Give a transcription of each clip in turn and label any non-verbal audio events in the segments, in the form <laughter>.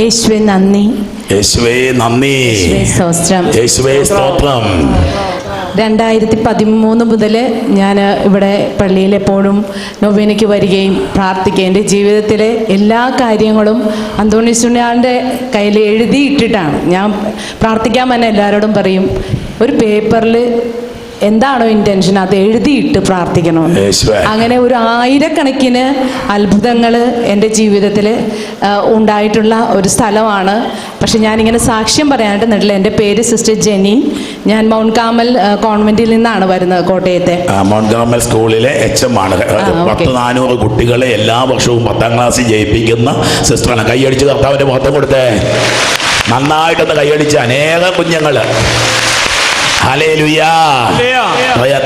യേശുവെ നന്ദി. യേശുവേ നന്ദി. സ്തോത്രം. യേശുവേ സ്തോത്രം. രണ്ടായിരത്തി പതിമൂന്ന് മുതൽ ഞാൻ ഇവിടെ പള്ളിയിൽ എപ്പോഴും നൊവേനയ്ക്ക് വരികയും പ്രാർത്ഥിക്കുകയും എന്റെ ജീവിതത്തിലെ എല്ലാ കാര്യങ്ങളും അന്തോണി സുണ്യാളിന്റെ കയ്യിൽ എഴുതിയിട്ടിട്ടാണ്. ഞാൻ പ്രാർത്ഥിക്കാൻ തന്നെ എല്ലാവരോടും പറയും ഒരു പേപ്പറിൽ എന്താണോ ഇന്റൻഷൻ അത് എഴുതിയിട്ട് പ്രാർത്ഥിക്കണം. അങ്ങനെ ഒരു ആയിരക്കണക്കിന് അത്ഭുതങ്ങൾ എന്റെ ജീവിതത്തിൽ ഉണ്ടായിട്ടുള്ള ഒരു സ്ഥലമാണ്. പക്ഷെ ഞാനിങ്ങനെ സാക്ഷ്യം പറയാനായിട്ട് നിട്ടില്ല എന്റെ പേര് സിസ്റ്റർ ജെനി. ഞാൻ മൗണ്ട് കാമൽ കോൺവെന്റിൽ നിന്നാണ് വരുന്നത് കോട്ടയത്തെ. മൗണ്ട് കാമൽ സ്കൂളിലെ എച്ച് എം ആണ്. പത്ത് നാനൂറ് കുട്ടികളെ എല്ലാ വർഷവും പത്താം ക്ലാസ്സിൽ ജയിപ്പിക്കുന്ന സിസ്റ്ററാണ്. കൈയടിച്ച് കർത്താവിന്റെ മൊത്തം കൊടുത്തേ. നന്നായിട്ടൊന്ന് കൈയടിച്ച് അനേകം. പറയാ,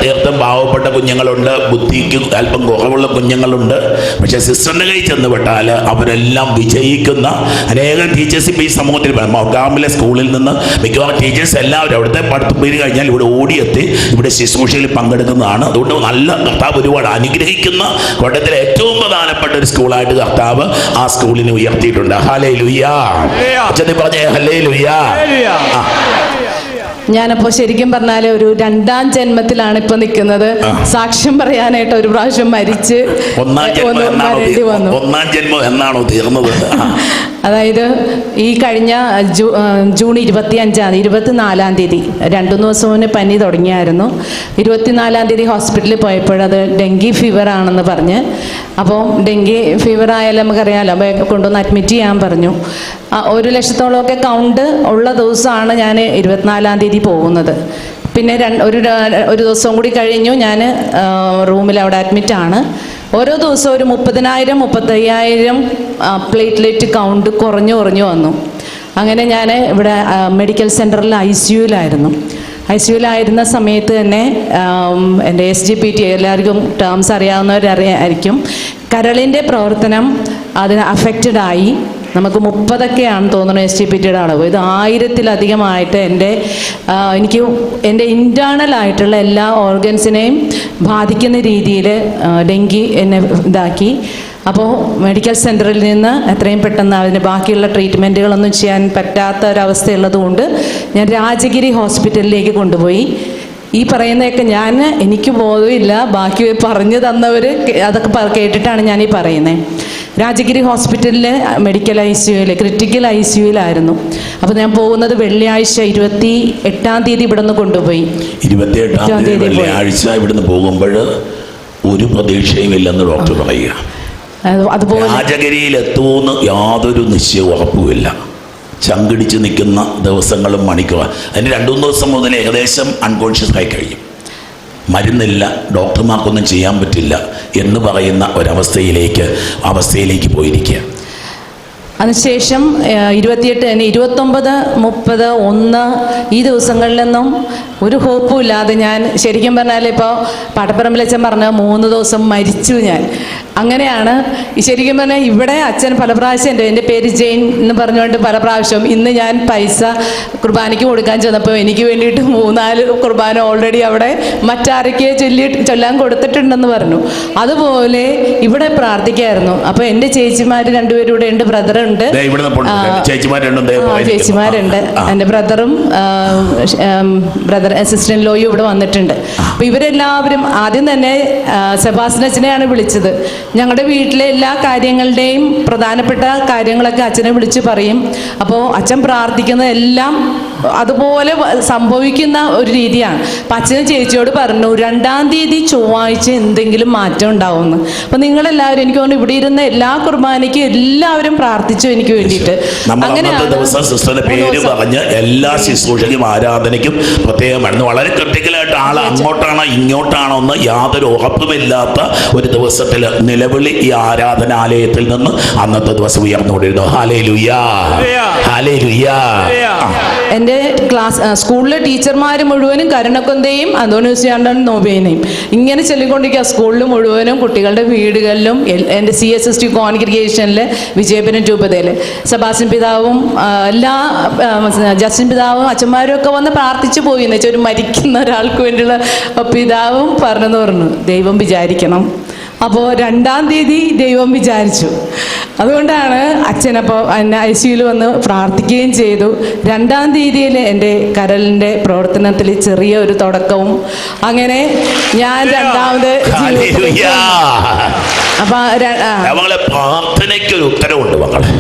തീർത്തും പാവപ്പെട്ട കുഞ്ഞുങ്ങളുണ്ട്. ബുദ്ധിക്ക് അല്പം കുറവുള്ള കുഞ്ഞുങ്ങളുണ്ട്. പക്ഷെ സിസ്റ്ററിന്റെ കൈ ചെന്ന് വിട്ടാൽ അവരെല്ലാം വിജയിക്കുന്ന അനേകം ടീച്ചേഴ്സ് ഇപ്പം ഈ സമൂഹത്തിൽ വേണം സ്കൂളിൽ നിന്ന് മിക്കവാറും ടീച്ചേഴ്സ് എല്ലാവരും അവിടുത്തെ പഠിത്തം പേര് കഴിഞ്ഞാൽ ഇവിടെ ഓടിയെത്തി ഇവിടെ ശുശ്രൂഷയിൽ പങ്കെടുക്കുന്നതാണ്. അതുകൊണ്ട് നല്ല കർത്താവ് ഒരുപാട് അനുഗ്രഹിക്കുന്ന കോട്ടയത്തിലെ ഏറ്റവും പ്രധാനപ്പെട്ട ഒരു സ്കൂളായിട്ട് കർത്താവ് ആ സ്കൂളിനെ ഉയർത്തിയിട്ടുണ്ട്. ഹലേ ലുയ്യാ അച്ഛനെ പറഞ്ഞേ ഹലേ ലുയ്യാ ആ. ഞാനപ്പോൾ ശരിക്കും പറഞ്ഞാൽ ഒരു രണ്ടാം ജന്മത്തിലാണ് ഇപ്പൊ നിൽക്കുന്നത്. സാക്ഷ്യം പറയാനായിട്ട് ഒരു പ്രാവശ്യം മരിച്ച് ഒന്നാം ജന്മം എന്നാണോ തീർന്നത്. <laughs> അതായത് ഈ കഴിഞ്ഞ ജൂ ജൂൺ ഇരുപത്തി അഞ്ചാം ഇരുപത്തിനാലാം തീയതി രണ്ടു ദിവസം മുന്നേ പനി തുടങ്ങിയായിരുന്നു. ഇരുപത്തിനാലാം തീയതി ഹോസ്പിറ്റലിൽ പോയപ്പോഴത് ഡെങ്കി ഫീവർ ആണെന്ന് പറഞ്ഞ് അപ്പോൾ ഡെങ്കി ഫീവർ ആയാലും നമുക്കറിയാമല്ലോ അപ്പോൾ കൊണ്ടുവന്ന് അഡ്മിറ്റ് ചെയ്യാൻ പറഞ്ഞു. ഒരു ലക്ഷത്തോളമൊക്കെ കൗണ്ട് ഉള്ള ദിവസമാണ് ഞാൻ ഇരുപത്തിനാലാം തീയതി പോകുന്നത്. പിന്നെ ഒരു ഒരു ദിവസം കൂടി കഴിഞ്ഞു ഞാൻ റൂമിൽ അവിടെ അഡ്മിറ്റാണ് ഓരോ ദിവസവും ഒരു മുപ്പതിനായിരം മുപ്പത്തയ്യായിരം പ്ലേറ്റ്ലെറ്റ് കൗണ്ട് കുറഞ്ഞു കുറഞ്ഞു വന്നു. അങ്ങനെ ഞാൻ ഇവിടെ മെഡിക്കൽ സെന്ററിൽ ഐ സിയുലായിരുന്നു ഐ സിയുലായിരുന്ന സമയത്ത് തന്നെ എന്റെ എസ് ജി പി ടി എല്ലാവർക്കും ടേംസ് അറിയാവുന്നവരറിയായിരിക്കും കരളിന്റെ പ്രവർത്തനം അതിന് അഫക്റ്റഡ് ആയി. നമുക്ക് മുപ്പതൊക്കെയാണ് തോന്നുന്നത് എസ് ടി പി ടിയുടെ അളവ്. ഇത് ആയിരത്തിലധികമായിട്ട് എന്റെ എനിക്ക് എന്റെ ഇന്റേർണൽ ആയിട്ടുള്ള എല്ലാ ഓർഗൻസിനെയും ബാധിക്കുന്ന രീതിയിൽ ഡെങ്കി എന്നെ ഇതാക്കി. അപ്പോൾ മെഡിക്കൽ സെന്ററിൽ നിന്ന് എത്രയും പെട്ടെന്ന് അതിന് ബാക്കിയുള്ള ട്രീറ്റ്മെന്റുകളൊന്നും ചെയ്യാൻ പറ്റാത്ത ഒരവസ്ഥയുള്ളത് കൊണ്ട് ഞാൻ രാജഗിരി ഹോസ്പിറ്റലിലേക്ക് കൊണ്ടുപോയി. ഈ പറയുന്നതൊക്കെ ഞാൻ എനിക്ക് ബോധമില്ല ബാക്കി പറഞ്ഞു തന്നവർ അതൊക്കെ കേട്ടിട്ടാണ് ഞാൻ ഈ പറയുന്നത് രാജഗിരി ഹോസ്പിറ്റലിൽ മെഡിക്കൽ ഐ സിയുയിൽ ക്രിട്ടിക്കൽ ഐ സിയുയിലായിരുന്നു അപ്പോൾ ഞാൻ പോകുന്നത് വെള്ളിയാഴ്ച ഇരുപത്തി എട്ടാം തീയതി ഇവിടെ നിന്ന് കൊണ്ടുപോയി. ഇരുപത്തിയെട്ടാം തീയതി വെള്ളിയാഴ്ച ഇവിടുന്ന് പോകുമ്പോൾ ഒരു പ്രതീക്ഷയും ഇല്ലെന്ന് ഡോക്ടർ പറയുക. അത് അതുപോലെ രാജഗിരിയിൽ എത്തുമെന്ന് യാതൊരു നിശ്ചയ ഉറപ്പുമില്ല. ചങ്കിടിച്ച് നിൽക്കുന്ന ദിവസങ്ങളും മണിക്കുക അതിന് രണ്ടു മൂന്ന് ദിവസം മുതൽ ഏകദേശം അൺകോൺഷ്യസ് ആയി കഴിയും. മരുന്നില്ല ഡോക്ടർമാർക്കൊന്നും ചെയ്യാൻ പറ്റില്ല എന്ന് പറയുന്ന ഒരവസ്ഥയിലേക്ക് അവസ്ഥയിലേക്ക് പോയിരിക്കുക. അതിനുശേഷം ഇരുപത്തിയെട്ട് തന്നെ ഇരുപത്തൊമ്പത് മുപ്പത് ഒന്ന് ഈ ദിവസങ്ങളിലൊന്നും ഒരു ഹോപ്പും ഇല്ലാതെ ഞാൻ ശരിക്കും പറഞ്ഞാൽ ഇപ്പോൾ പാട്ടപ്പറമ്പിലച്ഛൻ പറഞ്ഞ മൂന്ന് ദിവസം മരിച്ചു ഞാൻ. അങ്ങനെയാണ് ശരിക്കും പറഞ്ഞാൽ ഇവിടെ അച്ഛൻ പല പ്രാവശ്യം എന്റെ എന്റെ പേര് ജെയിൻ എന്ന് പറഞ്ഞുകൊണ്ട് പല പ്രാവശ്യം ഇന്ന് ഞാൻ പൈസ കുർബാനയ്ക്ക് കൊടുക്കാൻ ചെന്നപ്പോൾ എനിക്ക് വേണ്ടിയിട്ട് മൂന്നാൽ കുർബാന ഓൾറെഡി അവിടെ മറ്റാരൊക്കെ ചൊല്ലി ചൊല്ലാൻ കൊടുത്തിട്ടുണ്ടെന്ന് പറഞ്ഞു. അതുപോലെ ഇവിടെ പ്രാർത്ഥിക്കായിരുന്നു. അപ്പോൾ എന്റെ ചേച്ചിമാർ രണ്ടുപേരും ഇവിടെ ഉണ്ട് ബ്രദറുണ്ട് ദേ ചേച്ചിമാരുണ്ട്. ചേച്ചിമാരുണ്ട്. എന്റെ ബ്രദറും ബ്രദർ അസിസ്റ്റന്റ് ലോയും ഇവിടെ വന്നിട്ടുണ്ട്. അപ്പോൾ ഇവരെല്ലാവരും ആദ്യം തന്നെ സെബാസ്റ്റിനച്ഛനെയാണ് വിളിച്ചത്. ഞങ്ങളുടെ വീട്ടിലെ എല്ലാ കാര്യങ്ങളുടെയും പ്രധാനപ്പെട്ട കാര്യങ്ങളൊക്കെ അച്ഛനെ വിളിച്ച് പറയും. അപ്പോൾ അച്ഛൻ പ്രാർത്ഥിക്കുന്നതെല്ലാം അതുപോലെ സംഭവിക്കുന്ന ഒരു രീതിയാണ്. അപ്പം അച്ഛനും ചേച്ചിയോട് പറഞ്ഞു രണ്ടാം തീയതി ചൊവ്വാഴ്ച എന്തെങ്കിലും മാറ്റം ഉണ്ടാവുമെന്ന്. അപ്പം നിങ്ങളെല്ലാവരും എനിക്ക് തോന്നുന്നു ഇവിടെ ഇരുന്ന എല്ലാ കുർബാനയ്ക്കും എല്ലാവരും പ്രാർത്ഥിച്ചു എനിക്ക് വേണ്ടിയിട്ട്. അങ്ങനെ ദിവസം സിസ്റ്ററിന്റെ പേര്. പറഞ്ഞ് എല്ലാ ശുശ്രൂഷയ്ക്കും ആരാധനയ്ക്കും പ്രത്യേകമായിരുന്നു വളരെ ക്രിട്ടിക്കലായിട്ട് ആൾ അങ്ങോട്ടാണോ ഇങ്ങോട്ടാണോ എന്ന് യാതൊരു ഉറപ്പുമില്ലാത്ത ഒരു ദിവസത്തിൽ നിലവിളി ഈ ആരാധനാലയത്തിൽ നിന്ന് അന്നത്തെ ദിവസം ഉയർന്നുകൊണ്ടിരുന്നു. ഹാലേ ലുയാ ഹാലേ ലുയാ എന്റെ ക്ലാസ് സ്കൂളിലെ ടീച്ചർമാർ മുഴുവനും കരുണക്കൊന്തയും അന്തോണിസ്യാണ്ടൻ നോബേനയും ഇങ്ങനെ ചൊല്ലിക്കൊണ്ടിരിക്കുക സ്കൂളിൽ മുഴുവനും കുട്ടികളുടെ വീടുകളിലും എന്റെ സി എസ് എസ് ടി കോൺഗ്രിഗേഷനിലെ വിജയപുരം രൂപതയിൽ സബാസിൻ പിതാവും എല്ലാ ജസ്റ്റിൻ പിതാവും അച്ഛന്മാരും ഒക്കെ വന്ന് പ്രാർത്ഥിച്ചു പോയി. എന്ന് വെച്ചാൽ ഒരു മരിക്കുന്ന ഒരാൾക്ക് വേണ്ടിയുള്ള പിതാവും പറഞ്ഞെന്ന് പറഞ്ഞു. ദൈവം വിചാരിക്കണം. അപ്പോൾ രണ്ടാം തീയതി ദൈവം വിചാരിച്ചു. അതുകൊണ്ടാണ് അച്ഛനപ്പോൾ എന്നെ ഐ സിയിൽ വന്ന് പ്രാർത്ഥിക്കുകയും ചെയ്തു. രണ്ടാം തീയതിയിൽ എന്റെ കരലിന്റെ പ്രവർത്തനത്തിൽ ചെറിയ ഒരു തുടക്കവും. അങ്ങനെ ഞാൻ രണ്ടാമത് അപ്പൊ അപ്പം പ്രാർത്ഥനയ്ക്ക് ഒരു ഉത്തരവുണ്ട് മകളെ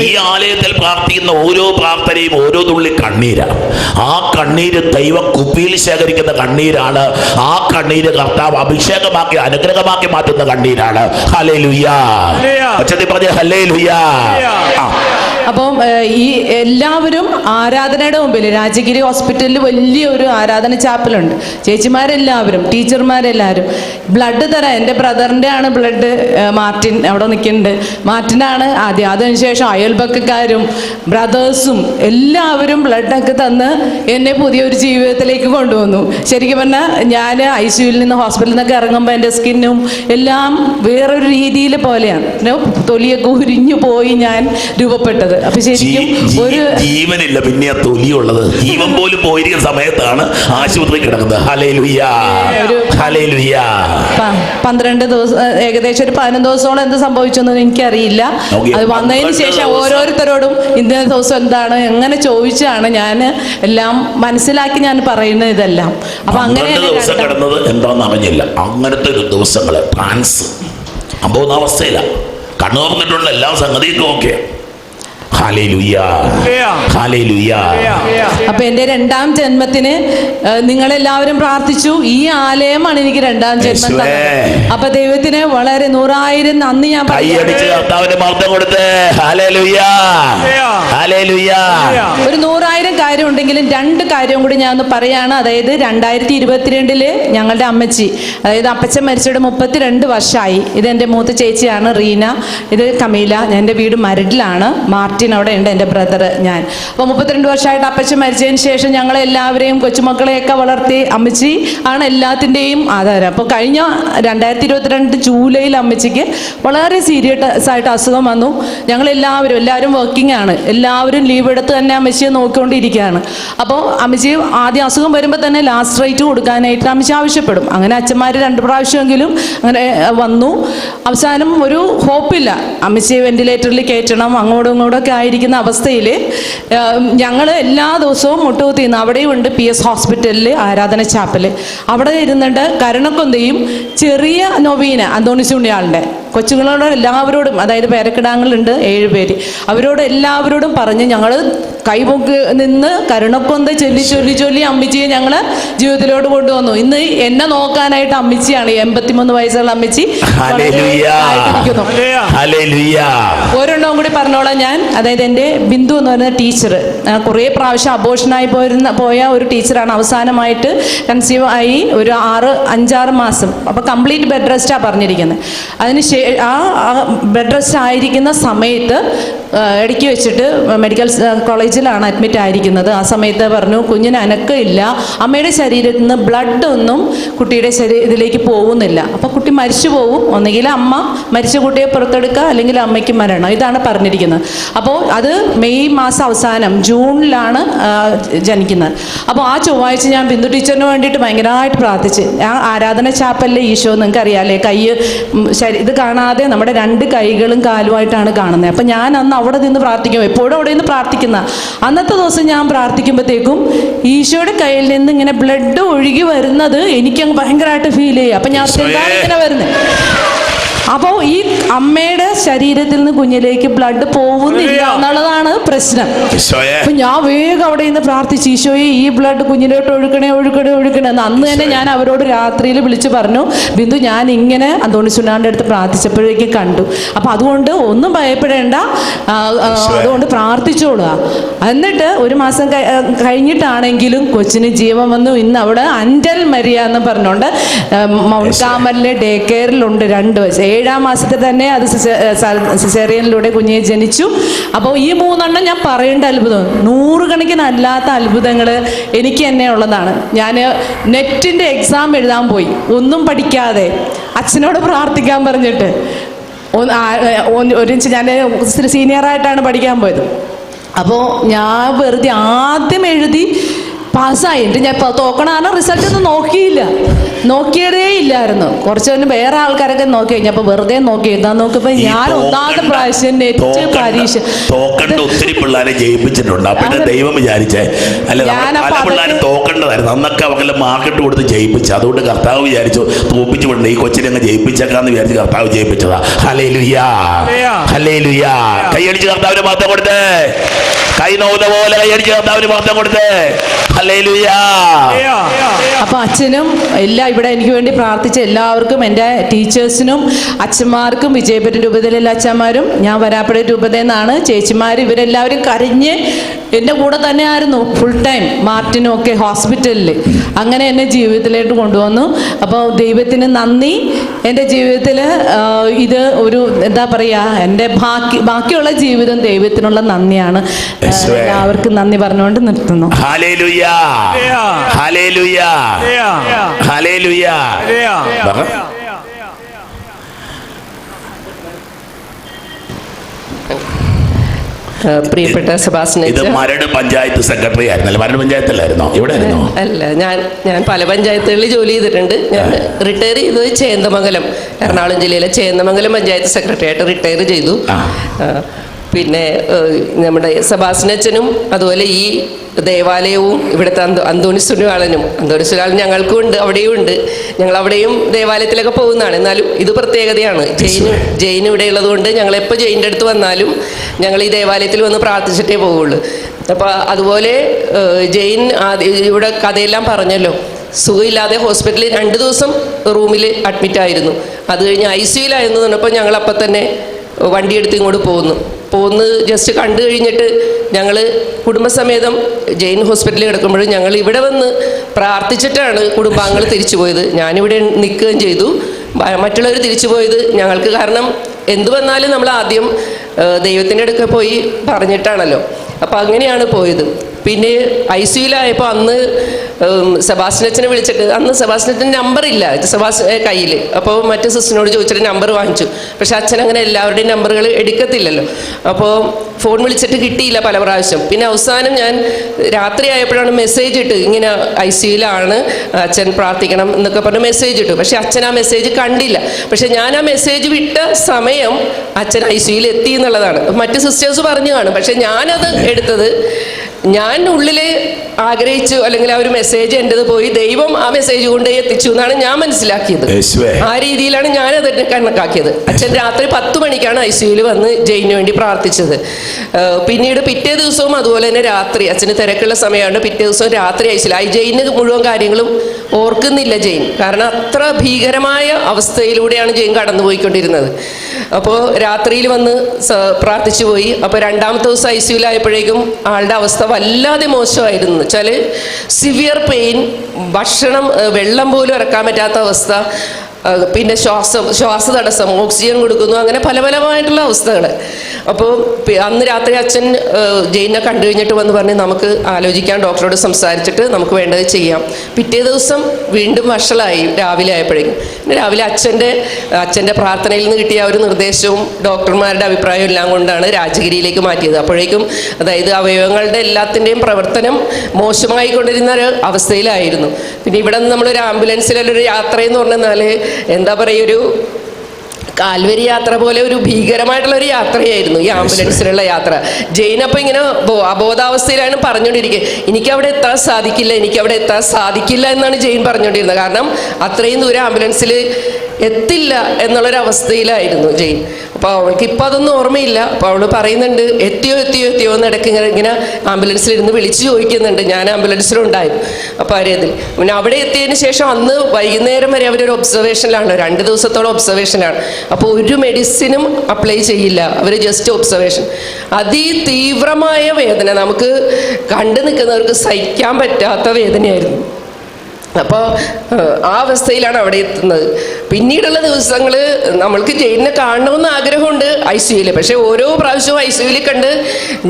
ഈ ആലയത്തിൽ പ്രാർത്ഥിക്കുന്ന ഓരോ പ്രാർത്ഥനയും ഓരോ തുള്ളി കണ്ണീരാണ്. ആ കണ്ണീര് ദൈവ കുപ്പിയിൽ ശേഖരിക്കുന്ന കണ്ണീരാണ്. ആ കണ്ണീര് കർത്താവ് അഭിഷേകമാക്കി അനുഗ്രഹമാക്കി മാറ്റുന്ന കണ്ണീരാണ്. ഹലേ ലുയാ പറഞ്ഞ ഹലേ ലുയ്യാ അപ്പം ഈ എല്ലാവരും ആരാധനയുടെ മുമ്പിൽ രാജഗിരി ഹോസ്പിറ്റലിൽ വലിയൊരു ആരാധന ചാപ്പലുണ്ട്. ചേച്ചിമാരെല്ലാവരും ടീച്ചർമാരെല്ലാവരും. ബ്ലഡ് തരാം എന്റെ ബ്രദറിന്റെ ആണ് ബ്ലഡ് മാർട്ടിൻ അവിടെ നിൽക്കുന്നുണ്ട്. മാർട്ടിനാണ് ആദ്യം അതിനുശേഷം അയൽപക്കക്കാരും ബ്രദേഴ്സും എല്ലാവരും ബ്ലഡൊക്കെ തന്ന് എന്നെ പുതിയൊരു ജീവിതത്തിലേക്ക് കൊണ്ടുവന്നു. ശരിക്കും പറഞ്ഞാൽ ഞാൻ ഐ സിയുയിൽ നിന്ന് ഹോസ്പിറ്റലിൽ നിന്നൊക്കെ ഇറങ്ങുമ്പോൾ എന്റെ സ്കിന്നും എല്ലാം വേറൊരു രീതിയിൽ പോലെയാണ്. തൊലിയൊക്കെ ഉരിഞ്ഞു പോയി ഞാൻ രൂപപ്പെട്ടത്. അപ്പൊ ശരിക്കും ഒരു ജീവനില്ല പിന്നെ ആ തൊലിയുള്ളത്. ജീവൻ പോലും പോയിരിക്കുന്ന സമയത്താണ് ആശുപത്രി കിടക്കുന്നത്. പന്ത്രണ്ട് ദിവസം ഏകദേശം ഒരു പതിനൊന്ന് ദിവസത്തോളം എന്ത് സംഭവിച്ചെന്ന് എനിക്കറിയില്ല. അത് വന്നതിന് ശേഷം. ഓരോരുത്തരോടും ഇന്ന ദിവസം എന്താണ് എങ്ങനെ ചോദിച്ചാണ് ഞാൻ എല്ലാം മനസ്സിലാക്കി ഞാൻ പറയുന്ന ഇതെല്ലാം. അപ്പൊ അങ്ങനെ ദിവസം കിടന്നത് എന്താണെന്ന് അറിഞ്ഞില്ല. അങ്ങനത്തെ ഒരു ദിവസങ്ങൾ ട്രാൻസ് അമ്പോന്ന അവസ്ഥയില. കണ്ണു തുറന്നിട്ടുള്ള എല്ലാ സംഗതിയും ഓക്കെ ഹാലേ ലുയ്യാ ഹാലേ ലുയ്യാ അപ്പൊ എന്റെ രണ്ടാം ജന്മത്തിന് നിങ്ങൾ എല്ലാവരും പ്രാർത്ഥിച്ചു. ഈ ആലയമാണ് എനിക്ക് രണ്ടാം ജന്മം. അപ്പൊ ദൈവത്തിന് വളരെ നൂറായിരം നന്ദി ഞാൻ ഒരു നൂറായിരം കാര്യം ഉണ്ടെങ്കിലും രണ്ട് കാര്യം കൂടി ഞാൻ ഒന്ന് പറയാണ്. അതായത് രണ്ടായിരത്തി ഇരുപത്തിരണ്ടിൽ ഞങ്ങളുടെ അമ്മച്ചി അതായത് അപ്പച്ചൻ മരിച്ചിട്ട് മുപ്പത്തിരണ്ട് വർഷമായി ഇത് എന്റെ മൂത്ത ചേച്ചിയാണ് റീന. ഇത് കമീല. ഞാൻ എന്റെ വീട് മരടിലാണ് മാർട്ടിൻ അവിടെ ഉണ്ട് എന്റെ ബ്രദർ ഞാൻ. അപ്പോൾ മുപ്പത്തിരണ്ട് വർഷമായിട്ട് അപ്പച്ചൻ മരിച്ചതിന് ശേഷം ഞങ്ങളെല്ലാവരെയും കൊച്ചുമക്കളെയൊക്കെ വളർത്തി അമ്മച്ചി ആണ് എല്ലാത്തിന്റെയും ആധാരം. അപ്പോൾ കഴിഞ്ഞ രണ്ടായിരത്തി ഇരുപത്തിരണ്ട് ജൂലൈയിൽ അമ്മച്ചിക്ക് വളരെ സീരിയസ് ആയിട്ട് അസുഖം വന്നു. ഞങ്ങളെല്ലാവരും എല്ലാവരും വർക്കിംഗ് ആണ്. എല്ലാവരും ലീവ് എടുത്ത് തന്നെ അമ്മച്ചിയെ നോക്കിക്കൊണ്ടിരിക്കുകയാണ്. അപ്പോൾ അമ്മച്ചി ആദ്യം അസുഖം വരുമ്പോൾ തന്നെ ലാസ്റ്റ് റേറ്റ് കൊടുക്കാനായിട്ട് അമ്മച്ചി ആവശ്യപ്പെടും. അങ്ങനെ അച്ഛന്മാർ രണ്ട് പ്രാവശ്യമെങ്കിലും അങ്ങനെ വന്നു. അവസാനം ഒരു ഹോപ്പില്ല അമ്മച്ചി വെന്റിലേറ്ററിൽ കയറ്റണം അങ്ങോട്ടും ഇങ്ങോട്ടും ആയിരിക്കുന്ന അവസ്ഥയിൽ ഞങ്ങൾ എല്ലാ ദിവസവും മുട്ടുകുത്തി നിന്ന് അവിടെയും ഉണ്ട് പി എസ് ഹോസ്പിറ്റലിൽ ആരാധന ചാപ്പൽ അവിടെ ഇരുന്നിട്ട് കരുണക്കൊന്തയും ചെറിയ നൊവീന അന്തോണിച്ചുണ്ണിയാളുടെ കൊച്ചുങ്ങളോട് എല്ലാവരോടും അതായത് പേരക്കിടാങ്ങളുണ്ട് ഏഴ് പേര് അവരോട് എല്ലാവരോടും പറഞ്ഞ് ഞങ്ങൾ കൈപൊക്ക് നിന്ന് കരുണക്കൊന്ത ചൊല്ലി ചൊല്ലി ചൊല്ലി അമ്മിച്ചിയെ ഞങ്ങൾ ജീവിതത്തിലോട്ട് കൊണ്ടുവന്നു. ഇന്ന് എന്നെ നോക്കാനായിട്ട് അമ്മിച്ചിയാണ് എൺപത്തിമൂന്ന് വയസ്സുള്ള അമ്മിച്ചി. കൂടി പറഞ്ഞോളാം ഞാൻ. അതായത് എന്റെ ബിന്ദു എന്ന് പറയുന്ന ടീച്ചർ കുറേ പ്രാവശ്യം അബോഷനായി പോയിരുന്ന പോയ ഒരു ടീച്ചറാണ്. അവസാനമായിട്ട് കൺസീവ് ആയി ഒരു ആറ് അഞ്ചാറ് മാസം. അപ്പോൾ കംപ്ലീറ്റ് ബെഡ് റെസ്റ്റാണ് പറഞ്ഞിരിക്കുന്നത് അതിന് ശേ ആ ബെഡ് റെസ്റ്റ് ആയിരിക്കുന്ന സമയത്ത് ഇടയ്ക്ക് വെച്ചിട്ട് മെഡിക്കൽ കോളേജിലാണ് അഡ്മിറ്റ് ആയിരിക്കുന്നത്. ആ സമയത്ത് പറഞ്ഞു കുഞ്ഞിന് അനക്കില്ല അമ്മയുടെ ശരീരത്തിൽ നിന്ന് ബ്ലഡ് ഒന്നും കുട്ടിയുടെ ശരീരത്തിലേക്ക് പോകുന്നില്ല. അപ്പോൾ കുട്ടി മരിച്ചു പോകും ഒന്നുകിൽ അമ്മ മരിച്ച കുട്ടിയെ പുറത്തെടുക്കുക അല്ലെങ്കിൽ അമ്മയ്ക്ക് മരണം. ഇതാണ് പറഞ്ഞിരിക്കുന്നത്. അപ്പോൾ അത് മെയ് മാസം അവസാനം ജൂണിലാണ് ജനിക്കുന്നത്. അപ്പോൾ ആ ചൊവ്വാഴ്ച ഞാൻ ബിന്ദു ടീച്ചറിന് വേണ്ടിയിട്ട് ഭയങ്കരമായിട്ട് പ്രാർത്ഥിച്ച്. ആ ആരാധന ചാപ്പലിലെ ഈശോ നിങ്ങൾക്ക് അറിയാമല്ലേ കൈ ഇത് കാണാതെ നമ്മുടെ രണ്ട് കൈകളും കാലുമായിട്ടാണ് കാണുന്നത്. അപ്പം ഞാൻ അന്ന് അവിടെ നിന്ന് പ്രാർത്ഥിക്കും. എപ്പോഴും അവിടെ നിന്ന് പ്രാർത്ഥിക്കുന്ന. അന്നത്തെ ദിവസം ഞാൻ പ്രാർത്ഥിക്കുമ്പോഴത്തേക്കും ഈശോയുടെ കയ്യിൽ നിന്ന് ഇങ്ങനെ ബ്ലഡ് ഒഴുകി വരുന്നത് എനിക്കങ്ങ് ഭയങ്കരമായിട്ട് ഫീൽ ചെയ്യും. അപ്പം ഞാൻ ഇങ്ങനെ വരുന്നത്. അപ്പോൾ ഈ അമ്മയുടെ ശരീരത്തിൽ നിന്ന് കുഞ്ഞിലേക്ക് ബ്ലഡ് പോകുന്നില്ല എന്നുള്ളതാണ് പ്രശ്നം. അപ്പൊ ഞാൻ വേഗം അവിടെ നിന്ന് പ്രാർത്ഥിച്ചു ഈശോയെ ഈ ബ്ലഡ് കുഞ്ഞിലോട്ട് ഒഴുക്കണേ ഒഴുക്കണേ ഒഴുക്കണേ എന്ന് അന്ന് തന്നെ ഞാൻ അവരോട് രാത്രിയിൽ വിളിച്ചു പറഞ്ഞു ബിന്ദു ഞാൻ ഇങ്ങനെ അന്തോണി സുനാന്റെ അടുത്ത് പ്രാർത്ഥിച്ചപ്പോഴേക്ക് കണ്ടു. അപ്പൊ അതുകൊണ്ട് ഒന്നും ഭയപ്പെടേണ്ട. അതുകൊണ്ട് പ്രാർത്ഥിച്ചോളുക. എന്നിട്ട് ഒരു മാസം കഴിഞ്ഞിട്ടാണെങ്കിലും കൊച്ചിന് ജീവൻ വന്നു. ഇന്ന് അവിടെ അഞ്ചൽ മരിയ എന്ന് പറഞ്ഞുകൊണ്ട് മൗണ്ട് കാമലിലെ ഡേ കെയറിലുണ്ട് രണ്ട് വയസ്സ് ഏഴാം മാസത്തിൽ തന്നെ അത് സിസേറിയനിലൂടെ കുഞ്ഞിനെ ജനിച്ചു. അപ്പോൾ ഈ മൂന്നെണ്ണം ഞാൻ പറയേണ്ട അത്ഭുതം നൂറുകണക്കിന് അല്ലാത്ത അത്ഭുതങ്ങൾ എനിക്ക് തന്നെ ഉള്ളതാണ്. ഞാൻ നെറ്റിന്റെ എക്സാം എഴുതാൻ പോയി ഒന്നും പഠിക്കാതെ അച്ഛനോട് പ്രാർത്ഥിക്കാൻ പറഞ്ഞിട്ട്. ഒരു ഞാൻ സീനിയറായിട്ടാണ് പഠിക്കാൻ പോയത്. അപ്പോൾ ഞാൻ വെറുതെ ആദ്യം എഴുതി പാസ്സായി. എന്നിട്ട് ഞാൻ തോക്കണ റിസൾട്ട് ഒന്നും നോക്കിയില്ല. നോക്കിയതേ ഇല്ലായിരുന്നു. കുറച്ച് കഴിഞ്ഞ് വേറെ ആൾക്കാരൊക്കെ നോക്കി കഴിഞ്ഞപ്പോ വെറുതെ നോക്കി. എഴുതാൻ നോക്കിയപ്പോ ഞാൻ ഒന്നാമത്തെ പ്രാവശ്യം നെറ്റ് പരീക്ഷ തോക്കണ്ട ഒത്തിരി പിള്ളേരെ ജയിപ്പിച്ചിട്ടുണ്ട്. അപ്പോഴത്തെ ദൈവം വിചാരിച്ചേ അല്ല? പല പിള്ളേരും തോക്കേണ്ടതായിരുന്നു. അന്നൊക്കെ അവർക്ക് മാർക്കറ്റ് കൊടുത്ത് ജയിപ്പിച്ചു അതുകൊണ്ട് കർത്താവ് വിചാരിച്ചു തോപ്പിച്ചു വിടണ്ട. ഈ കൊച്ചിനെ അങ്ങ് ജയിപ്പിച്ചേക്കാന്ന് വിചാരിച്ച് കർത്താവ് ജയിപ്പിച്ചതാ. ഹലേ ലുയാ ഹലേ ലുയാ കൈയടിച്ച് കർത്താവിന് മാത്രം കൊടുത്തേ. കൈ നോവുന്ന പോലെ കൈയടിച്ച് കർത്താവിന് മഹത്വം കൊടുത്തേ. അപ്പൊ അച്ഛനും എല്ലാ ഇവിടെ എനിക്ക് വേണ്ടി പ്രാർത്ഥിച്ച എല്ലാവർക്കും എന്റെ ടീച്ചേഴ്സിനും അച്ഛന്മാർക്കും വിജയപുര രൂപതയിലെ അച്ഛന്മാരും ഞാൻ വരാപ്പുഴ രൂപതയിൽ ചേച്ചിമാർ ഇവരെല്ലാവരും കരഞ്ഞ് എന്റെ കൂടെ തന്നെ ആയിരുന്നു ഫുൾ ടൈം മാർട്ടിനും ഒക്കെ ഹോസ്പിറ്റലിൽ അങ്ങനെ എന്നെ ജീവിതത്തിലേക്ക് കൊണ്ടുവന്നു. അപ്പോൾ ദൈവത്തിന് നന്ദി. എന്റെ ജീവിതത്തിൽ ഇത് ഒരു എന്താ പറയുക എന്റെ ബാക്കി ബാക്കിയുള്ള ജീവിതം ദൈവത്തിനുള്ള നന്ദിയാണ്. എല്ലാവർക്കും നന്ദി പറഞ്ഞുകൊണ്ട് നിർത്തുന്നു. ഹലേ ലുയാ ഹലേ പ്രിയപ്പെട്ട സെബാസ്റ്റ്യൻ ഇത് മരട് പഞ്ചായത്ത് സെക്രട്ടറി ആയിരുന്നല്ലോ. മരട് പഞ്ചായത്തിലായിരുന്നോ? ഇവിടെ ആയിരുന്നോ അല്ല ഞാൻ ഞാൻ പല പഞ്ചായത്തുകളിൽ ജോലി ചെയ്തിട്ടുണ്ട്. ഞാൻ റിട്ടയർ ചെയ്തത് ചേന്ദമംഗലം എറണാകുളം ജില്ലയിലെ ചേന്ദമംഗലം പഞ്ചായത്ത് സെക്രട്ടറി ആയിട്ട് റിട്ടയർ ചെയ്തു. പിന്നെ നമ്മുടെ സബാസിനച്ചനും അതുപോലെ ഈ ദേവാലയവും ഇവിടുത്തെ അന്തോ അന്തോണി സുനുവാളനും അന്തോണി സുരാളൻ ഞങ്ങൾക്കും ഉണ്ട് അവിടെയും ഉണ്ട്. ഞങ്ങൾ അവിടെയും ദേവാലയത്തിലൊക്കെ പോകുന്നതാണ്. എന്നാലും ഇത് പ്രത്യേകതയാണ്. ജെയിൻ ജെയിൻ ഇവിടെ ഉള്ളത് കൊണ്ട് ഞങ്ങൾ എപ്പോൾ ജെയിന്റെ അടുത്ത് വന്നാലും ഞങ്ങൾ ഈ ദേവാലയത്തിൽ വന്ന് പ്രാർത്ഥിച്ചിട്ടേ പോവുള്ളൂ. അപ്പോൾ അതുപോലെ ജെയിൻ ആദ്യ- ഇവിടെ കഥയെല്ലാം പറഞ്ഞല്ലോ. സുഖമില്ലാതെ ഹോസ്പിറ്റലിൽ രണ്ട് ദിവസം റൂമിൽ അഡ്മിറ്റ് ആയിരുന്നു അത് കഴിഞ്ഞ് ഐ സിയുലായിരുന്നു പറഞ്ഞപ്പോൾ ഞങ്ങൾ അപ്പം തന്നെ വണ്ടിയെടുത്ത് ഇങ്ങോട്ട് പോകുന്നു പോന്ന് ജസ്റ്റ് കണ്ടു കഴിഞ്ഞിട്ട് ഞങ്ങൾ കുടുംബസമേതം ജെയിൻ ഹോസ്പിറ്റലിൽ കിടക്കുമ്പോഴും ഞങ്ങൾ ഇവിടെ വന്ന് പ്രാർത്ഥിച്ചിട്ടാണ് കുടുംബാംഗങ്ങൾ തിരിച്ചു പോയത്. ഞാനിവിടെ നിൽക്കുകയും ചെയ്തു. മറ്റുള്ളവർ തിരിച്ചു പോയത് ഞങ്ങൾക്ക് കാരണം എന്തു വന്നാലും നമ്മൾ ആദ്യം ദൈവത്തിന്റെ അടുക്ക പോയി പറഞ്ഞിട്ടാണല്ലോ. അപ്പോൾ അങ്ങനെയാണ് പോയത്. പിന്നെ ഐ സിയിലായപ്പോൾ അന്ന് സെബാസ്റ്റിനച്ചനെ വിളിച്ചിട്ട് അന്ന് സെബാസ്റ്റ്യൻ നമ്പർ ഇല്ല സെബാസ് കയ്യിൽ അപ്പോൾ മറ്റു സിസ്റ്ററിനോട് ചോദിച്ചിട്ട് നമ്പർ വാങ്ങിച്ചു. പക്ഷെ അച്ഛൻ അങ്ങനെ എല്ലാവരുടെയും നമ്പറുകൾ എടുക്കത്തില്ലല്ലോ. അപ്പോൾ ഫോൺ വിളിച്ചിട്ട് കിട്ടിയില്ല പല പ്രാവശ്യം. പിന്നെ അവസാനം ഞാൻ രാത്രി ആയപ്പോഴാണ് മെസ്സേജ് ഇട്ട് ഇങ്ങനെ ഐ സിയിലാണ് അച്ഛൻ പ്രാർത്ഥിക്കണം എന്നൊക്കെ പറഞ്ഞ് മെസ്സേജ് ഇട്ടു. പക്ഷെ അച്ഛൻ ആ മെസ്സേജ് കണ്ടില്ല. പക്ഷെ ഞാൻ ആ മെസ്സേജ് വിട്ട സമയം അച്ഛൻ ഐ സിയിൽ എത്തി എന്നുള്ളതാണ്. മറ്റ് സിസ്റ്റേഴ്സ് പറഞ്ഞു കാണും. പക്ഷെ ഞാനത് എടുത്തത് ഞാൻ ഉള്ളിൽ ആഗ്രഹിച്ചു അല്ലെങ്കിൽ ആ ഒരു മെസ്സേജ് എന്റെത് പോയി ദൈവം ആ മെസ്സേജ് കൊണ്ട് എത്തിച്ചു എന്നാണ് ഞാൻ മനസ്സിലാക്കിയത്. ആ രീതിയിലാണ് ഞാൻ അത് കണക്കാക്കിയത്. അച്ഛൻ രാത്രി പത്ത് മണിക്കാണ് ഐ സിയുയിൽ വന്ന് ജയിന് വേണ്ടി പ്രാർത്ഥിച്ചത്. പിന്നീട് പിറ്റേ ദിവസവും അതുപോലെ തന്നെ രാത്രി അച്ഛന് തിരക്കുള്ള സമയമാണ് പിറ്റേ ദിവസവും രാത്രി ഐ സിയിൽ ഐ ജയിന് മുഴുവൻ കാര്യങ്ങളും ഓർക്കുന്നില്ല ജെയിൻ. കാരണം അത്ര ഭീകരമായ അവസ്ഥയിലൂടെയാണ് ജെയിൻ കടന്നുപോയിക്കൊണ്ടിരുന്നത്. അപ്പോൾ രാത്രിയിൽ വന്ന് പ്രാർത്ഥിച്ചു പോയി. അപ്പോൾ രണ്ടാമത്തെ ദിവസം ഐ സിയുലായപ്പോഴേക്കും ആളുടെ അവസ്ഥ വല്ലാതെ മോശമായിരുന്നു. വെച്ചാൽ സിവിയർ പെയിൻ ഭക്ഷണം വെള്ളം പോലും ഇറക്കാൻ പറ്റാത്ത അവസ്ഥ. പിന്നെ ശ്വാസം ശ്വാസ തടസ്സം ഓക്സിജൻ കൊടുക്കുന്നു അങ്ങനെ പല പലമായിട്ടുള്ള അവസ്ഥകൾ അപ്പോൾ അന്ന് രാത്രി അച്ഛൻ ജെയിനെ കണ്ടു കഴിഞ്ഞിട്ട് വന്ന് പറഞ്ഞ് നമുക്ക് ആലോചിക്കാം ഡോക്ടറോട് സംസാരിച്ചിട്ട് നമുക്ക് വേണ്ടത് ചെയ്യാം. പിറ്റേ ദിവസം വീണ്ടും വഷളായി രാവിലെ ആയപ്പോഴേക്കും. പിന്നെ രാവിലെ അച്ഛന്റെ അച്ഛന്റെ പ്രാർത്ഥനയിൽ നിന്ന് കിട്ടിയ ഒരു നിർദ്ദേശവും ഡോക്ടർമാരുടെ അഭിപ്രായവും എല്ലാം കൊണ്ടാണ് രാജഗിരിയിലേക്ക് മാറ്റിയത്. അപ്പോഴേക്കും അതായത് അവയവങ്ങളുടെ എല്ലാത്തിന്റെയും പ്രവർത്തനം മോശമായി കൊണ്ടിരുന്ന ഒരു അവസ്ഥയിലായിരുന്നു. പിന്നെ ഇവിടെ നിന്ന് നമ്മളൊരു ആംബുലൻസിലൊരു യാത്രയെന്ന് പറഞ്ഞാൽ എന്താ പറയുക ഒരു കാൽവരി യാത്ര പോലെ ഒരു ഭീകരമായിട്ടുള്ള ഒരു യാത്രയായിരുന്നു ഈ ആംബുലൻസിലുള്ള യാത്ര. ജെയിൻ ജെയിനപ്പം ഇങ്ങനെ അബോധാവസ്ഥയിലാണ് പറഞ്ഞുകൊണ്ടിരിക്കുക എനിക്ക് അവിടെ എത്താൻ സാധിക്കില്ല എനിക്ക് അവിടെ എത്താൻ സാധിക്കില്ല എന്നാണ് ജെയിൻ പറഞ്ഞുകൊണ്ടിരുന്നത്. കാരണം അത്രയും ദൂരം ആംബുലൻസിൽ എത്തില്ല എന്നുള്ളൊരവസ്ഥയിലായിരുന്നു ജെയിൻ. അപ്പോൾ അവൾക്ക് ഇപ്പോൾ അതൊന്നും ഓർമ്മയില്ല. അപ്പോൾ അവൾ പറയുന്നുണ്ട് എത്തിയോ എത്തിയോ എത്തിയോ എന്ന് ഇടയ്ക്ക് ഇങ്ങനെ ഇങ്ങനെ ആംബുലൻസിൽ ഇരുന്ന് വിളിച്ചു ചോദിക്കുന്നുണ്ട്. ഞാൻ ആംബുലൻസിലുണ്ടായിരുന്നു. അപ്പോൾ അരേതിൽ പിന്നെ അവിടെ എത്തിയതിന് ശേഷം അന്ന് വൈകുന്നേരം വരെ അവരൊരു ഒബ്സർവേഷനിലാണ്. രണ്ട് ദിവസത്തോളം ഒബ്സർവേഷനാണ് അപ്പോൾ ഒരു മെഡിസിനും അപ്ലൈ ചെയ്യില്ല. അവർ ജസ്റ്റ് ഒബ്സർവേഷൻ. അതിതീവ്രമായ വേദന. നമുക്ക് കണ്ടു നിൽക്കുന്നവർക്ക് സഹിക്കാൻ പറ്റാത്ത വേദനയായിരുന്നു. അപ്പോൾ ആ അവസ്ഥയിലാണ് അവിടെ എത്തുന്നത്. പിന്നീടുള്ള ദിവസങ്ങൾ നമ്മൾക്ക് ജയിലിനെ കാണണമെന്ന് ആഗ്രഹമുണ്ട് ഐ സിയുയിൽ പക്ഷേ ഓരോ പ്രാവശ്യവും ഐ സിയുയിൽ കണ്ട്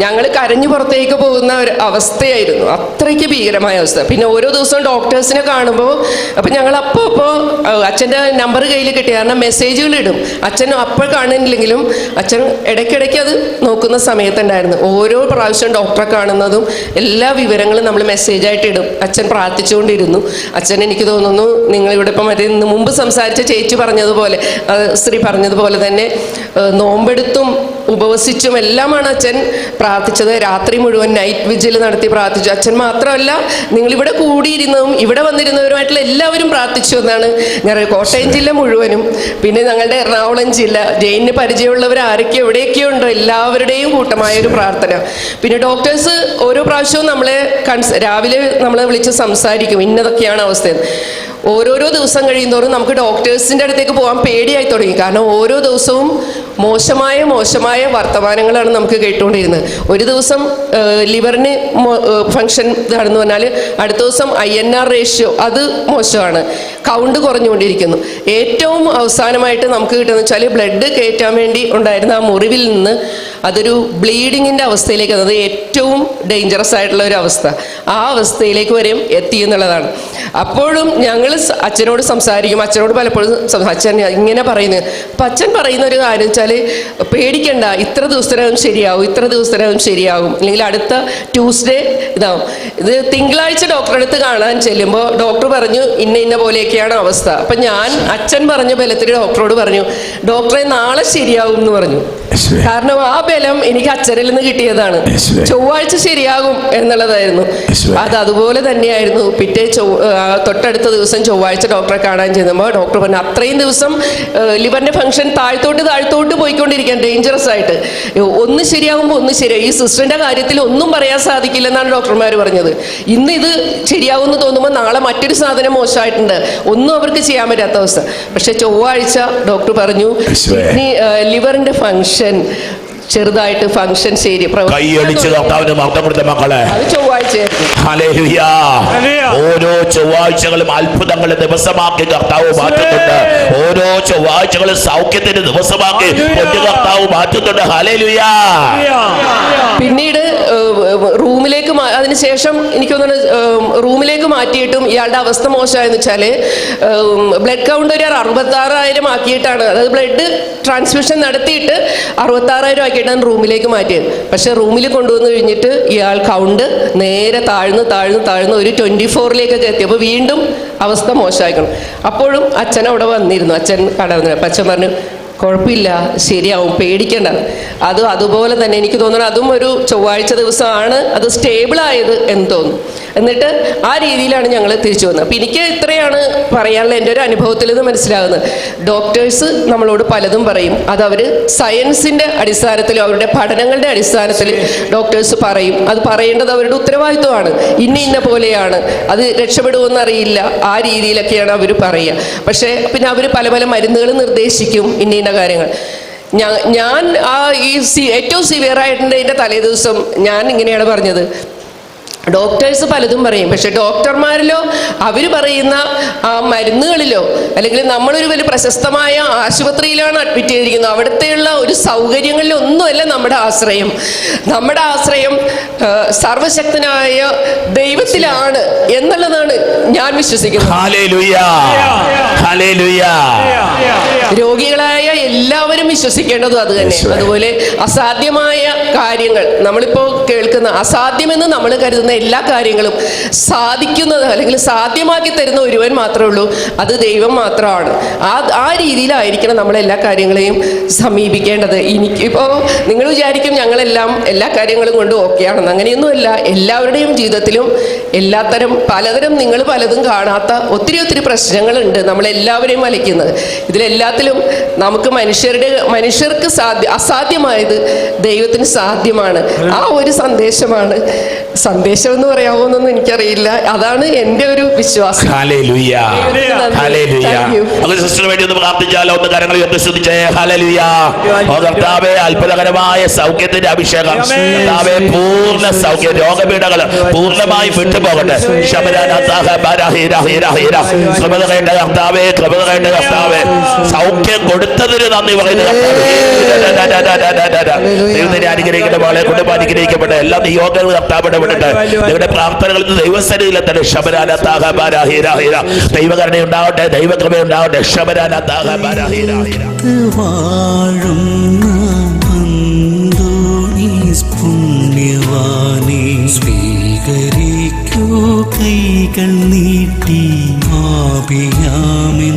ഞങ്ങൾ കരഞ്ഞു പുറത്തേക്ക് പോകുന്ന ഒരു അവസ്ഥയായിരുന്നു. അത്രയ്ക്ക് ഭീകരമായ അവസ്ഥ. പിന്നെ ഓരോ ദിവസവും ഡോക്ടേഴ്സിനെ കാണുമ്പോൾ അപ്പോൾ ഞങ്ങൾ അപ്പോൾ അപ്പോൾ അച്ഛന്റെ നമ്പർ കയ്യിൽ കിട്ടി. കാരണം മെസ്സേജുകൾ ഇടും. അച്ഛൻ അപ്പോൾ കാണുന്നില്ലെങ്കിലും അച്ഛൻ ഇടയ്ക്കിടയ്ക്ക് അത് നോക്കുന്ന സമയത്തുണ്ടായിരുന്നു. ഓരോ പ്രാവശ്യവും ഡോക്ടറെ കാണുന്നതും എല്ലാ വിവരങ്ങളും നമ്മൾ മെസ്സേജായിട്ട് ഇടും. അച്ഛൻ പ്രാർത്ഥിച്ചുകൊണ്ടിരുന്നു. അച്ഛൻ എനിക്ക് തോന്നുന്നു നിങ്ങളിവിടെ ഇപ്പം മറ്റേ ഇന്ന് മുമ്പ് സംസാരിച്ച ചേച്ചി പറഞ്ഞതുപോലെ സ്ത്രീ പറഞ്ഞതുപോലെ തന്നെ നോമ്പെടുത്തും ഉപവസിച്ചും എല്ലാമാണ് അച്ഛൻ പ്രാർത്ഥിച്ചത്. രാത്രി മുഴുവൻ നൈറ്റ് വിജിൽ നടത്തി പ്രാർത്ഥിച്ചു. അച്ഛൻ മാത്രമല്ല നിങ്ങളിവിടെ കൂടിയിരുന്നതും ഇവിടെ വന്നിരുന്നവരുമായിട്ടുള്ള എല്ലാവരും പ്രാർത്ഥിച്ചു എന്നാണ് ഞാൻ കോട്ടയം ജില്ല മുഴുവനും പിന്നെ ഞങ്ങളുടെ എറണാകുളം ജില്ല ജയിലിന് പരിചയമുള്ളവർ ആരൊക്കെ എവിടെയൊക്കെ ഉണ്ടോ എല്ലാവരുടെയും കൂട്ടമായ ഒരു പ്രാർത്ഥന. പിന്നെ ഡോക്ടേഴ്സ് ഓരോ പ്രാവശ്യവും നമ്മളെ കൺസ് രാവിലെ നമ്മളെ വിളിച്ച് സംസാരിക്കും. ഇന്നതൊക്കെയാണ് അവസ്ഥ. ഓരോരോ ദിവസം കഴിയുന്തോറും നമുക്ക് ഡോക്ടേഴ്സിന്റെ അടുത്തേക്ക് പോകാൻ പേടിയായി തുടങ്ങി. കാരണം ഓരോ ദിവസവും മോശമായ മോശമായ വർത്തമാനങ്ങളാണ് നമുക്ക് കേട്ടുകൊണ്ടിരുന്നത്. ഒരു ദിവസം ലിവറിന് ഫങ്ഷൻ ഇതാണെന്ന് പറഞ്ഞാൽ അടുത്ത ദിവസം ഐ എൻ ആർ റേഷ്യോ അത് മോശമാണ്. കൗണ്ട് കുറഞ്ഞുകൊണ്ടിരിക്കുന്നു. ഏറ്റവും അവസാനമായിട്ട് നമുക്ക് കിട്ടുന്നത് വെച്ചാൽ ബ്ലഡ് കയറ്റാൻ വേണ്ടി ഉണ്ടായിരുന്ന ആ മുറിവിൽ നിന്ന് അതൊരു ബ്ലീഡിങ്ങിന്റെ അവസ്ഥയിലേക്ക് അത് ഏറ്റവും ഡേഞ്ചറസ് ആയിട്ടുള്ള ഒരു അവസ്ഥ. ആ അവസ്ഥയിലേക്ക് വരെയും എത്തി എന്നുള്ളതാണ്. അപ്പോഴും ഞങ്ങൾ അച്ഛനോട് സംസാരിക്കും അച്ഛനോട് പലപ്പോഴും അച്ഛൻ ഇങ്ങനെ പറയുന്നത് അപ്പം അച്ഛൻ പറയുന്ന ഒരു കാര്യം വെച്ചാൽ പേടിക്കണ്ട ഇത്ര ദിവസത്തിനകം ശരിയാവും ഇത്ര ദിവസത്തിനകം ശരിയാകും അല്ലെങ്കിൽ അടുത്ത ട്യൂസ്ഡേ ഇതാവും. ഇത് തിങ്കളാഴ്ച ഡോക്ടറെ അടുത്ത് കാണാൻ ചെല്ലുമ്പോൾ ഡോക്ടർ പറഞ്ഞു ഇന്ന ഇന്ന പോലെയൊക്കെയാണ് അവസ്ഥ. അപ്പം ഞാൻ അച്ഛൻ പറഞ്ഞ ബലത്തിൽ ഡോക്ടറോട് പറഞ്ഞു ഡോക്ടറെ നാളെ ശരിയാവും എന്ന് പറഞ്ഞു കാരണം ആ ബലം എനിക്ക് അച്ഛനിൽ നിന്ന് കിട്ടിയതാണ്. ചൊവ്വാഴ്ച ശരിയാകും എന്നുള്ളതായിരുന്നു. അത് അതുപോലെ തന്നെയായിരുന്നു. പിറ്റേ തൊട്ടടുത്ത ദിവസം ചൊവ്വാഴ്ച ഡോക്ടറെ കാണാൻ ചെല്ലുമ്പോൾ ഡോക്ടർ പറഞ്ഞു അത്രയും ദിവസം ലിവറിന്റെ ഫംഗ്ഷൻ താഴ്ത്തോട്ട് താഴ്ത്തോട്ട് പോയിക്കൊണ്ടിരിക്കാൻ ഡേഞ്ചറസ് ആയിട്ട്. ഒന്ന് ശരിയാകുമ്പോൾ ഒന്ന് ശരിയാവും ഈ സിസ്റ്ററിന്റെ കാര്യത്തിൽ ഒന്നും പറയാൻ സാധിക്കില്ലെന്നാണ് ഡോക്ടർമാർ പറഞ്ഞത്. ഇന്ന് ഇത് ശരിയാവുമെന്ന് തോന്നുമ്പോൾ നാളെ മറ്റൊരു സാധനം മോശമായിട്ടുണ്ട്. ഒന്നും അവർക്ക് ചെയ്യാൻ പറ്റാത്ത അവസ്ഥ. പക്ഷെ ചൊവ്വാഴ്ച ഡോക്ടർ പറഞ്ഞു. കിഡ്നി ലിവറിന്റെ ഫംഗ്ഷൻ ചെറുതായിട്ട് ഫംഗ്ഷൻ ശരി കൈയടിച്ച്. കർത്താവിന് മർദ്ദം കൊടുത്ത മക്കളെ. ഓരോ ചൊവ്വാഴ്ചകളും അത്ഭുതങ്ങളെ ദിവസമാക്കി കർത്താവ് മാറ്റുന്നുണ്ട്. ഓരോ ചൊവ്വാഴ്ചകളും സൗഖ്യത്തിന്റെ ദിവസമാക്കി പൊന്നു കർത്താവ് മാറ്റുന്നുണ്ട്. ഹലേലുയാ പിന്നീട് റൂമിലേക്ക് അതിനുശേഷം എനിക്ക് തോന്നുന്നു റൂമിലേക്ക് മാറ്റിയിട്ടും ഇയാളുടെ അവസ്ഥ മോശമായെന്ന് വെച്ചാൽ ബ്ലഡ് കൗണ്ട് ഒരു അറുപത്താറായിരം ആക്കിയിട്ടാണ്. അതായത് ബ്ലഡ് ട്രാൻസ്ഫ്യൂഷൻ നടത്തിയിട്ട് അറുപത്താറായിരം ആക്കിയിട്ടാണ് റൂമിലേക്ക് മാറ്റിയത് പക്ഷെ റൂമിൽ കൊണ്ടുവന്ന് കഴിഞ്ഞിട്ട് ഇയാൾ കൗണ്ട് നേരെ താഴ്ന്ന് താഴ്ന്ന് താഴ്ന്ന് ഒരു ട്വന്റി ഫോറിലേക്കൊക്കെ എത്തി അപ്പോൾ വീണ്ടും അവസ്ഥ മോശമായിക്കണം. അപ്പോഴും അച്ഛൻ അവിടെ വന്നിരുന്നു. അച്ഛൻ കടന്നു അപ്പം അച്ഛൻ പറഞ്ഞു കുഴപ്പമില്ല. ശരിയാവും. പേടിക്കേണ്ട. അത് അതുപോലെ തന്നെ എനിക്ക് തോന്നുന്നു അതും ഒരു ചൊവ്വാഴ്ച ദിവസമാണ് അത് സ്റ്റേബിൾ ആയത് എന്ന് തോന്നുന്നു. എന്നിട്ട് ആ രീതിയിലാണ് ഞങ്ങൾ തിരിച്ചു വന്നത്. അപ്പം എനിക്ക് ഇത്രയാണ് പറയാനുള്ള എന്റെ ഒരു അനുഭവത്തിൽ നിന്ന് മനസ്സിലാകുന്നത്. ഡോക്ടേഴ്സ് നമ്മളോട് പലതും പറയും. അത് അവർ സയൻസിന്റെ അടിസ്ഥാനത്തിലും അവരുടെ പഠനങ്ങളുടെ അടിസ്ഥാനത്തിൽ ഡോക്ടേഴ്സ് പറയും. അത് പറയേണ്ടത് അവരുടെ ഉത്തരവാദിത്വമാണ്. ഇന്ന ഇന്ന പോലെയാണ്. അത് രക്ഷപ്പെടുമെന്നറിയില്ല ആ രീതിയിലൊക്കെയാണ് അവർ പറയുക. പക്ഷേ പിന്നെ അവർ പല പല മരുന്നുകൾ നിർദ്ദേശിക്കും. ഇന്ന ഇന്ന കാര്യങ്ങൾ. ഞാൻ ആ ഈ സി ഏറ്റവും സിവിയർ ആയിട്ടുണ്ടതിന്റെ തലേ ദിവസം ഞാൻ ഇങ്ങനെയാണ് പറഞ്ഞത്. ഡോക്ടേഴ്സ് പലതും പറയും. പക്ഷെ ഡോക്ടർമാരിലോ അവർ പറയുന്ന ആ മരുന്നുകളിലോ അല്ലെങ്കിൽ നമ്മളൊരു വലിയ പ്രശസ്തമായ ആശുപത്രിയിലാണ് അഡ്മിറ്റ് ചെയ്തിരിക്കുന്നത്. അവിടുത്തെയുള്ള ഒരു സൗകര്യങ്ങളിലൊന്നുമല്ല നമ്മുടെ ആശ്രയം. നമ്മുടെ ആശ്രയം സർവശക്തനായ ദൈവത്തിലാണ് എന്നുള്ളതാണ് ഞാൻ വിശ്വസിക്കുന്നത്. രോഗികളായ എല്ലാവരും വിശ്വസിക്കേണ്ടതും അത് തന്നെ. അതുപോലെ അസാധ്യമായ കാര്യങ്ങൾ. നമ്മളിപ്പോൾ കേൾക്കുന്ന അസാധ്യമെന്ന് നമ്മൾ കരുതുന്ന എല്ലാ കാര്യങ്ങളും സാധിക്കുന്നത് അല്ലെങ്കിൽ സാധ്യമാക്കി തരുന്ന ഒരുവൻ മാത്രമേ ഉള്ളൂ. അത് ദൈവം മാത്രമാണ്. ആ ആ രീതിയിലായിരിക്കണം നമ്മൾ എല്ലാ കാര്യങ്ങളെയും സമീപിക്കേണ്ടത്. എനിക്കിപ്പോ നിങ്ങൾ വിചാരിക്കും ഞങ്ങളെല്ലാം എല്ലാ കാര്യങ്ങളും കൊണ്ട് ഓക്കെ ആണെന്ന്. അങ്ങനെയൊന്നുമല്ല. എല്ലാവരുടെയും ജീവിതത്തിലും എല്ലാത്തരം പലതരം നിങ്ങൾ പലതും കാണാത്ത ഒത്തിരി ഒത്തിരി പ്രശ്നങ്ങളുണ്ട് നമ്മളെല്ലാവരെയും വലയ്ക്കുന്നത്. ഇതിലെല്ലാത്തിലും നമുക്ക് മനുഷ്യരുടെ മനുഷ്യർക്ക് സാധ്യ അസാധ്യമായത് ദൈവത്തിന് സാധ്യമാണ്. ആ ഒരു സന്ദേശമാണ്. സന്ദേശം എന്ന് പറയാമോ എന്നൊന്നും എനിക്കറിയില്ല. അതാണ് എന്റെ ഒരു വിശ്വാസം. കർത്താവേ അത്ഭുതകരമായ സൗഖ്യത്തിന്റെ അഭിഷേകം. കർത്താവേ പൂർണ സൗഖ്യം രോഗപീഠകൾ പൂർണമായി വിട്ടുപോകട്ടെ. ശബരാനാഥാഹ കേട്ട കർത്താവേ കൃപത സൗഖ്യം കൊടുത്തതിന് നന്ദി പറയുന്നത് അനുഗ്രഹിക്കട്ടെ മകളെ കുടുംബം അനുഗ്രഹിക്കപ്പെട്ട എല്ലാ നിയോഗങ്ങളും കർത്താവ് ഇടപെട്ടിട്ട് നിങ്ങളുടെ പ്രാർത്ഥനകളിൽ നിന്ന് ദൈവസന്നിധിയിലെത്തട്ടെ. തന്നെ ശബരാനാഹീരാഹീര ഹീര ദൈവകരണ ഉണ്ടാവട്ടെ ദൈവകൃപ ഉണ്ടാവട്ടെ. ശബരാനാഥാഹ ബാരാഹീര ഹീര വാഴുന്ന അന്തോണീസ് പുണ്യവാനെ സ്വീകരിക്കൂ. കൈകൾ നീട്ടി മാപിയാമിൻ